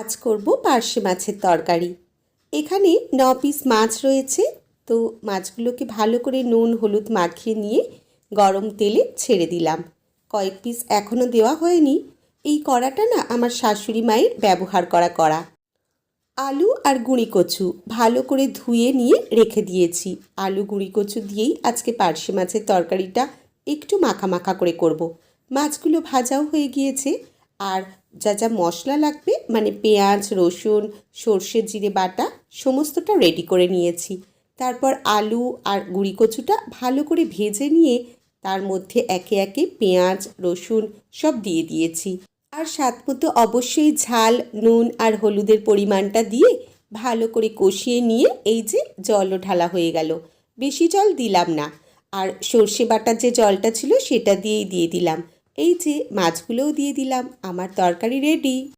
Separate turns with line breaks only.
আজ করব পার্শে মাছের তরকারি। এখানে ন পিস মাছ রয়েছে, তো মাছগুলোকে ভালো করে নুন, হলুদ মাখিয়ে নিয়ে গরম তেলে ছেড়ে দিলাম। কয়েক পিস এখনও দেওয়া হয়নি। এই কড়াটা না আমার শাশুড়ি মায়ের ব্যবহার করা কড়া। আলু আর গুঁড়ি কচু ভালো করে ধুয়ে নিয়ে রেখে দিয়েছি। আলু, গুঁড়ি কচু দিয়েই আজকে পার্শে মাছের তরকারিটা একটু মাখা মাখা করে করব। মাছগুলো ভাজাও হয়ে গিয়েছে, আর যা যা মশলা লাগবে মানে পেঁয়াজ, রসুন, সর্ষে জিরে বাটা, সমস্তটা রেডি করে নিয়েছি। তারপর আলু আর গুঁড়ি কচুটা ভালো করে ভেজে নিয়ে তার মধ্যে একে একে পেঁয়াজ, রসুন সব দিয়ে দিয়েছি। আর স্বাদ মতো অবশ্যই ঝাল, নুন আর হলুদের পরিমাণটা দিয়ে ভালো করে কষিয়ে নিয়ে এই যে জলও ঢালা হয়ে গেল। বেশি জল দিলাম না। আর সর্ষে বাটার যে জলটা ছিল সেটা দিয়েই দিয়ে দিলাম। এই যে মাছগুলোও দিয়ে দিলাম আমার তরকারি রেডি